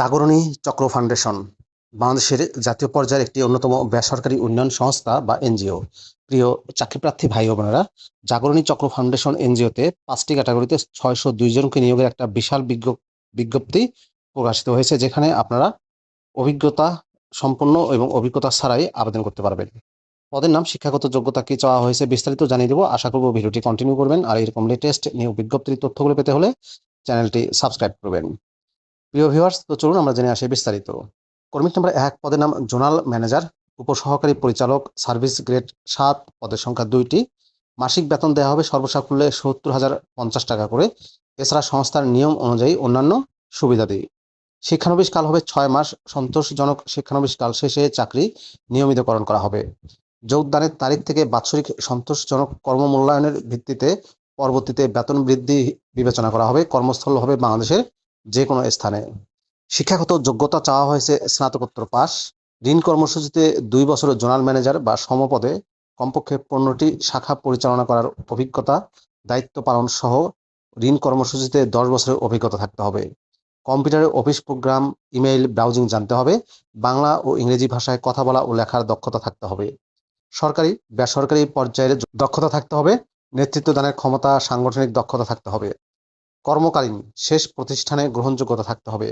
জাগরণী চক্র ফাউন্ডেশন, বাংলাদেশের জাতীয় পর্যায়ের একটি অন্যতম বেসরকারি উন্নয়ন সংস্থা বা এনজিও। প্রিয় চাকরিপ্রার্থী ভাই বোনেরা, জাগরণী চক্র ফাউন্ডেশন এনজিওতে পাঁচটি ক্যাটাগরিতে ছয়শো দুই জনকে নিয়োগের একটা বিশাল বিজ্ঞ- বিজ্ঞপ্তি প্রকাশিত হয়েছে, যেখানে আপনারা অভিজ্ঞতা সম্পন্ন এবং অভিজ্ঞতা ছাড়াই আবেদন করতে পারবেন। পদের নাম, শিক্ষাগত যোগ্যতা কি চাওয়া হয়েছে বিস্তারিত জানিয়ে দেবো। আশা করব ভিডিওটি কন্টিনিউ করবেন। আর এরকম লেটেস্ট নিয়োগ বিজ্ঞপ্তির তথ্যগুলো পেতে হলে চ্যানেলটি সাবস্ক্রাইব করবেন। প্রিয় ভিউয়ার্স তো চলুন আমরা জেনে আসি বিস্তারিত। কর্মী নম্বর এক পদের নাম জোনাল ম্যানেজার, উপসহকারী পরিচালক, সার্ভিস গ্রেড সাত, পদের সংখ্যা দুইটি। মাসিক বেতন দেওয়া হবে সর্বসাকুল্যে সত্তর হাজার পঞ্চাশ টাকা করে। এছাড়া সংস্থার নিয়ম অনুযায়ী অন্যান্য সুবিধাদি শিক্ষানবিশ কাল হবে ছয় মাস। সন্তোষজনক শিক্ষানবিশ কাল শেষে চাকরি নিয়মিতকরণ করা হবে। যোগদানের তারিখ থেকে বাৎসরিক সন্তোষজনক কর্মমূল্যায়নের ভিত্তিতে পরবর্তীতে বেতন বৃদ্ধি বিবেচনা করা হবে। কর্মস্থল হবে বাংলাদেশের যে কোনো স্থানে। শিক্ষাগত যোগ্যতা চাওয়া হয়েছে স্নাতকোত্তর পাস ঋণ কর্মসূচিতে দুই বছরের জোনাল ম্যানেজার বা সমপদে কমপক্ষে পনেরোটি শাখা পরিচালনা করার অভিজ্ঞতা, দায়িত্ব পালন সহ ঋণ কর্মসূচিতে দশ বছরের অভিজ্ঞতা থাকতে হবে। কম্পিউটারে অফিস প্রোগ্রাম, ইমেইল ব্রাউজিং জানতে হবে। বাংলা ও ইংরেজি ভাষায় কথা বলা ও লেখার দক্ষতা থাকতে হবে। সরকারি, বেসরকারি পর্যায়ের দক্ষতা থাকতে হবে। নেতৃত্ব দানের ক্ষমতা, সাংগঠনিক দক্ষতা থাকতে হবে। কর্মকালীন শেষ প্রতিষ্ঠানে গ্রহণযোগ্যতা থাকতে হবে।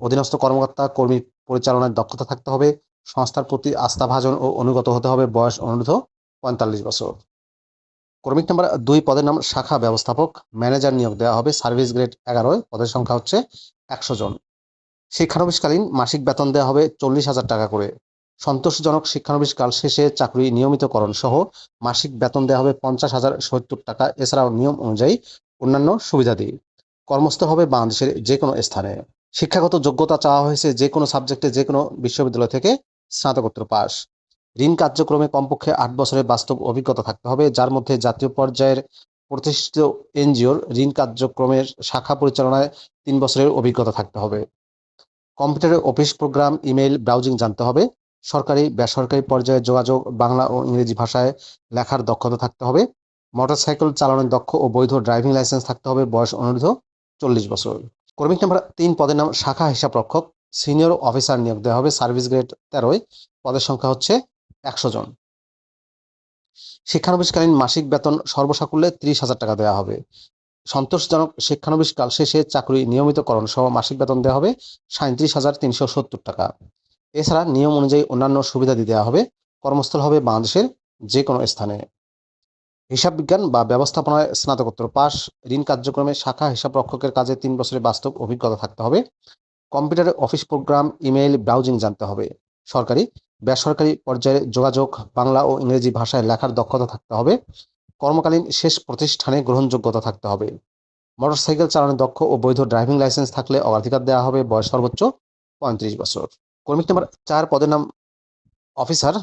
অধীনস্থ কর্মকর্তা, কর্মী পরিচালনার দক্ষতা থাকতে হবে। সংস্থার প্রতি আস্থাভাজন ও অনুগত হতে হবে বয়স অনুরোধ পঁয়তাল্লিশ বছর। কর্মিক নাম্বার দুই পদের নাম শাখা ব্যবস্থাপক। ম্যানেজার নিয়োগ দেওয়া হবে। সার্ভিস গ্রেড এগারোয়। পদের সংখ্যা হচ্ছে একশো জন। শিক্ষানবিশকালীন মাসিক বেতন দেওয়া হবে চল্লিশ হাজার টাকা করে। সন্তোষজনক শিক্ষানবিশ কাল শেষে চাকরি নিয়মিতকরণ সহ মাসিক বেতন দেওয়া হবে পঞ্চাশ হাজার সত্তর টাকা। এছাড়াও নিয়ম অনুযায়ী অন্যান্য সুবিধাদি কর্মস্থল হবে বাংলাদেশের যে কোনো স্থানে। শিক্ষাগত যোগ্যতা চাওয়া হয়েছে যে কোনো সাবজেক্টে যে কোনো বিশ্ববিদ্যালয় থেকে স্নাতকোত্তর পাস। ঋণ কার্যক্রমে কমপক্ষে আট বছরের বাস্তব অভিজ্ঞতা থাকতে হবে, যার মধ্যে জাতীয় পর্যায়ের প্রতিষ্ঠিত এনজিওর ঋণ কার্যক্রমের শাখা পরিচালনায় তিন বছরের অভিজ্ঞতা থাকতে হবে। কম্পিউটারে অফিস প্রোগ্রাম, ইমেইল, ব্রাউজিং জানতে হবে। সরকারি, বেসরকারি পর্যায়ে যোগাযোগ, বাংলা ও ইংরেজি ভাষায় লেখার দক্ষতা থাকতে হবে। মোটরসাইকেল চালানোর দক্ষ ও বৈধ ড্রাইভিং লাইসেন্স থাকতে হবে, বয়স অনুরোধ চল্লিশ বছর। কর্মিক নাম্বার তিন পদের নাম শাখা হিসাব রক্ষক। সিনিয়র অফিসার নিয়োগ দেওয়া হবে সার্ভিস গ্রেড তেরোয়। পদের সংখ্যা হচ্ছে একশো জন। শিক্ষানবিশকালীন মাসিক বেতন সর্বসাকুল্যে ত্রিশ হাজার টাকা দেওয়া হবে। সন্তোষজনক শিক্ষানবিশ কাল শেষে চাকরি নিয়মিতকরণ সহ মাসিক বেতন দেওয়া হবে সাঁত্রিশ হাজার তিনশো সত্তর টাকা। এছাড়া নিয়ম অনুযায়ী অন্যান্য সুবিধাদি দেওয়া হবে। কর্মস্থল হবে বাংলাদেশের যে কোনো স্থানে। হিসাব বিজ্ঞান বা ব্যবস্থাপনায় স্নাতকোত্তর পাস ঋণ কার্যক্রমে শাখা হিসাব রক্ষকের কাজে তিন বছরের বাস্তব অভিজ্ঞতা থাকতে হবে। কম্পিউটারে অফিস প্রোগ্রাম, ইমেইল, ব্রাউজিং জানতে হবে। সরকারি, বেসরকারি পর্যায়ে যোগাযোগ, বাংলা ও ইংরেজি ভাষায় লেখার দক্ষতা থাকতে হবে। কর্মকালীন শেষ প্রতিষ্ঠানে গ্রহণযোগ্যতা থাকতে হবে। মোটরসাইকেল চালানোর দক্ষ ও বৈধ ড্রাইভিং লাইসেন্স থাকলে অগ্রাধিকার দেওয়া হবে বয়স সর্বোচ্চ পঁয়ত্রিশ বছর। কর্মিক নাম্বার চার পদের নাম, অফিসার,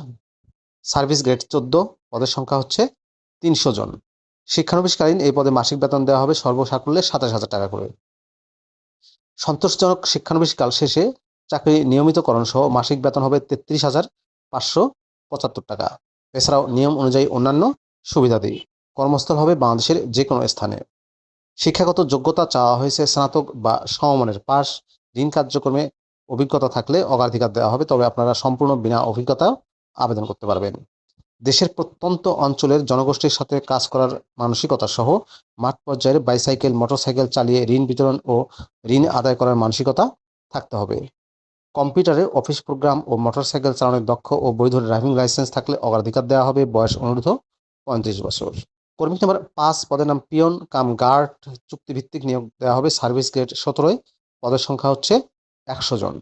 সার্ভিস গ্রেড চোদ্দ, পদের সংখ্যা হচ্ছে তিনশো জন। শিক্ষানবিশকালীন এই পদে মাসিক বেতন দেওয়া হবে সর্বসাকুল্যে সাতাশ হাজার টাকা করে। সন্তোষজনক শিক্ষানবিশকাল শেষে চাকরি নিয়মিতকরণ সহ মাসিক বেতন হবে তেত্রিশ হাজার পাঁচশো পঁচাত্তর টাকা। এছাড়াও নিয়ম অনুযায়ী অন্যান্য সুবিধাদি কর্মস্থল হবে বাংলাদেশের যে কোনো স্থানে। শিক্ষাগত যোগ্যতা চাওয়া হয়েছে স্নাতক বা সমমানের পাস ঋণ কার্যক্রমে অভিজ্ঞতা থাকলে অগ্রাধিকার দেওয়া হবে, তবে আপনারা সম্পূর্ণ বিনা অভিজ্ঞতা আবেদন করতে পারবেন। দেশের প্রত্যন্ত অঞ্চলের জনগোষ্ঠীর সাথে কাজ করার মানসিকতা সহ মাঠ পর্যায়ের বাইসাইকেল, মোটরসাইকেল চালিয়ে ঋণ বিতরণ ও ঋণ আদায় করার মানসিকতা থাকতে হবে। কম্পিউটারে অফিস প্রোগ্রাম ও মোটরসাইকেল চালানোর দক্ষ ও বৈধ ড্রাইভিং লাইসেন্স থাকলে অগ্রাধিকার দেওয়া হবে বয়স অনুরোধ পঁয়ত্রিশ বছর। কর্মী নাম্বার পাঁচ পদের নাম পিয়ন কাম গার্ড। চুক্তিভিত্তিক নিয়োগ দেওয়া হবে সার্ভিস গ্রেড সতেরোয়। পদের সংখ্যা হচ্ছে একশো জন।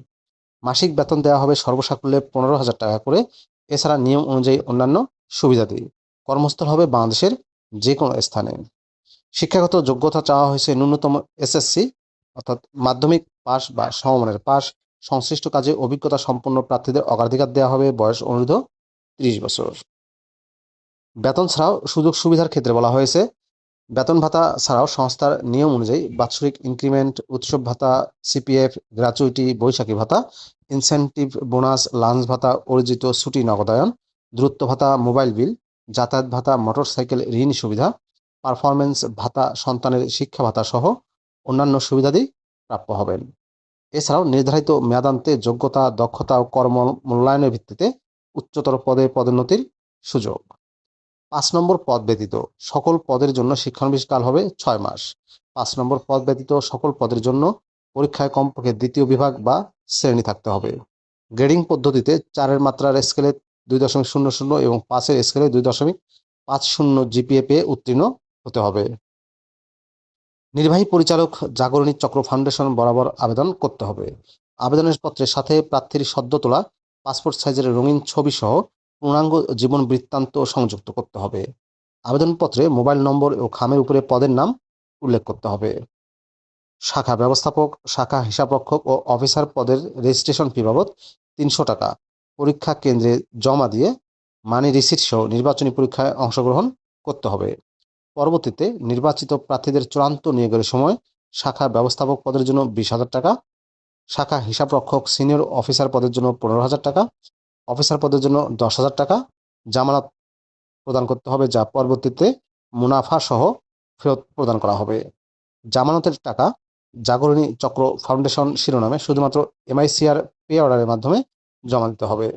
মাসিক বেতন দেওয়া হবে সর্বসাকুল্যে পনেরো হাজার টাকা করে। এছাড়া নিয়ম অনুযায়ী অন্যান্য সুবিধাদি। কর্মস্থল হবে বাংলাদেশের যে কোনো স্থানে। শিক্ষাগত যোগ্যতা চাওয়া হয়েছে ন্যূনতম এসএসসি অর্থাৎ মাধ্যমিক পাস বা সমমানের পাস সংশ্লিষ্ট কাজে অভিজ্ঞতা সম্পন্ন প্রার্থীদের অগ্রাধিকার দেওয়া হবে বয়স অনুরোধ ত্রিশ বছর। বেতন ছাড়াও সুযোগ সুবিধার ক্ষেত্রে বলা হয়েছে, বেতন ভাতা ছাড়াও সংস্থার নিয়ম অনুযায়ী বাৎসরিক ইনক্রিমেন্ট, উৎসব ভাতা সিপিএফ গ্র্যাচুইটি বৈশাখী ভাতা ইনসেনটিভ বোনাস লাঞ্চ ভাতা, অর্জিত ছুটি, নগদায়ন দূরত্ব ভাতা মোবাইল বিল যাতায়াত ভাতা মোটরসাইকেল ঋণ সুবিধা পারফরমেন্স ভাতা, সন্তানের শিক্ষা ভাতা সহ অন্যান্য সুবিধাদি প্রাপ্য হবেন। এছাড়াও নির্ধারিত মেয়াদান্তে যোগ্যতা, দক্ষতা ও কর্ম মূল্যায়নের ভিত্তিতে উচ্চতর পদে পদোন্নতির সুযোগ। পাঁচ নম্বর পদ ব্যতীত সকল পদের জন্য শিক্ষানবিশকাল হবে ছয় মাস। পাঁচ নম্বর পদ ব্যতীত সকল পদের জন্য পরীক্ষায় কমপক্ষে দ্বিতীয় বিভাগ বা শ্রেণি থাকতে হবে। গ্রেডিং পদ্ধতিতে চারের মাত্রার স্কেলে দুই দশমিক শূন্য শূন্য এবং পাঁচের স্কেলে দুই দশমিক পাঁচ শূন্য জিপিএ পেয়ে উত্তীর্ণ হতে হবে। নির্বাহী পরিচালক জাগরণী চক্র ফাউন্ডেশন বরাবর আবেদন করতে হবে। আবেদনের পত্রের সাথে প্রার্থীর সদ্য তোলা পাসপোর্ট সাইজের রঙিন ছবি সহ পূর্ণাঙ্গ জীবন বৃত্তান্ত সংযুক্ত করতে হবে। আবেদনপত্রে মোবাইল নম্বর ও খামের উপরে পদের নাম উল্লেখ করতে হবে। শাখা ব্যবস্থাপক, শাখা হিসাবরক্ষক ও অফিসার পদের রেজিস্ট্রেশন ফি বাবদ তিনশো টাকা। পরীক্ষা কেন্দ্রে জমা দিয়ে মানি রিসিট সহ নির্বাচনী পরীক্ষায় অংশগ্রহণ করতে হবে। পরবর্তীতে নির্বাচিত প্রার্থীদের চূড়ান্ত নিয়োগের সময় শাখা ব্যবস্থাপক পদের জন্য বিশ হাজার টাকা, শাখা হিসাবরক্ষক সিনিয়র অফিসার পদের জন্য পনেরো হাজার টাকা অফিসার পদের জন্য দশ হাজার টাকা জামানত প্রদান করতে হবে, যা পরবর্তীতে মুনাফা সহ ফেরত প্রদান করা হবে। জামানতের টাকা জাগরণী চক্র ফাউন্ডেশন শিরোনামে শুধুমাত্র এমআইসিআর পে অর্ডারের মাধ্যমে জমা দিতে হবে।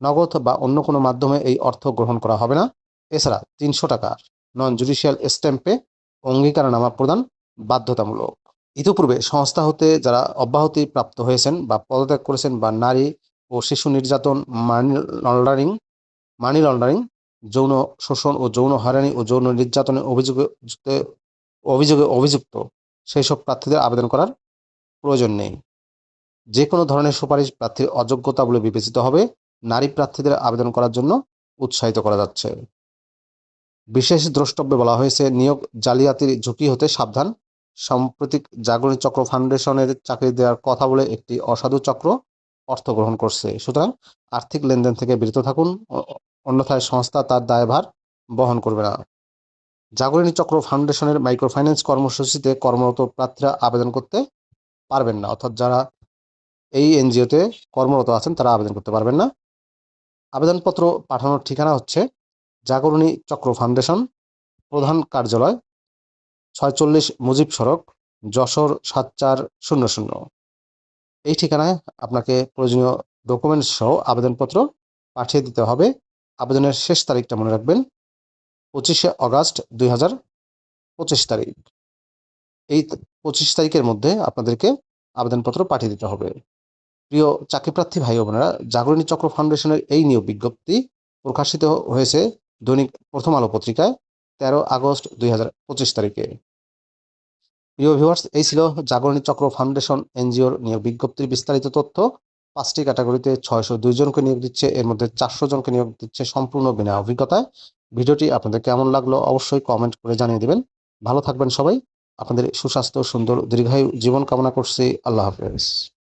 নগদ বা অন্য কোনো মাধ্যমে এই অর্থ গ্রহণ করা হবে না। এছাড়া তিনশো টাকা নন জুডিশিয়াল স্ট্যাম্পে অঙ্গীকারনামা প্রদান বাধ্যতামূলক। ইতিপূর্বে সংস্থা হতে যারা অব্যাহতি প্রাপ্ত হয়েছেন বা পদত্যাগ করেছেন বা নারী ও শিশু নির্যাতন মানি লন্ডারিং মানি লন্ডারিং যৌন শোষণ ও যৌন হয়রানি ও যৌন নির্যাতনের অভিযোগে অভিযোগে অভিযুক্ত সেই সব প্রার্থীদের আবেদন করার প্রয়োজন নেই। যে কোনো ধরনের সুপারিশ প্রার্থীর অযোগ্যতা বলে বিবেচিত হবে। নারী প্রার্থীদের আবেদন করার জন্য উৎসাহিত করা যাচ্ছে। বিশেষ দ্রষ্টব্যে বলা হয়েছে, নিয়োগ জালিয়াতির ঝুঁকি হতে সাবধান। সাম্প্রতিক জাগরণী চক্র ফাউন্ডেশনের চাকরি দেওয়ার কথা বলে একটি অসাধু চক্র অর্থ গ্রহণ করছে। সুতরাং আর্থিক লেনদেন থেকে বিরত থাকুন। অন্যথায় সংস্থা তার দায়ভার বহন করবে না। জাগরণী চক্র ফাউন্ডেশনের মাইক্রো ফাইন্যান্স কর্মসূচিতে কর্মরত প্রার্থীরা আবেদন করতে পারবেন না। অর্থাৎ যারা এই এনজিওতে কর্মরত আছেন, তারা আবেদন করতে পারবেন না। আবেদনপত্র পাঠানোর ঠিকানা হচ্ছে জাগরণী চক্র ফাউন্ডেশন, প্রধান কার্যালয়, ছয়চল্লিশ মুজিব সড়ক, যশোর সাত চার শূন্য শূন্য। এই ঠিকানায় আপনাকে প্রয়োজনীয় ডকুমেন্টস সহ আবেদনপত্র পাঠিয়ে দিতে হবে। আবেদনের শেষ তারিখটা মনে রাখবেন পঁচিশে অগাস্ট দুই হাজার পঁচিশ তারিখ। এই পঁচিশ তারিখের মধ্যে আপনাদেরকে আবেদনপত্র পাঠিয়ে দিতে হবে। প্রিয় চাকরিপ্রার্থী ভাই বোনেরা, জাগরণী চক্র ফাউন্ডেশনের এই নিয়োগ বিজ্ঞপ্তি প্রকাশিত হয়েছে দৈনিক প্রথম আলো পত্রিকায়, তেরো আগস্ট দুই হাজার পঁচিশ তারিখে। প্রিয় ভিউয়ার্স এই ছিল জাগরণী চক্র ফাউন্ডেশন এনজিওর নিয়োগ বিজ্ঞপ্তির বিস্তারিত তথ্য। পাঁচটি ক্যাটাগরিতে ছয়শো দুই জনকে নিয়োগ দিচ্ছে, এর মধ্যে চারশো জনকে নিয়োগ দিচ্ছে সম্পূর্ণ বিনা অভিজ্ঞতায়। ভিডিওটি আপনাদের কেমন লাগল অবশ্যই কমেন্ট করে জানিয়ে দেবেন। ভালো থাকবেন সবাই। আপনাদের সুস্বাস্থ্য, সুন্দর, দীর্ঘায়ু জীবন কামনা করছি। আল্লাহ হাফেজ।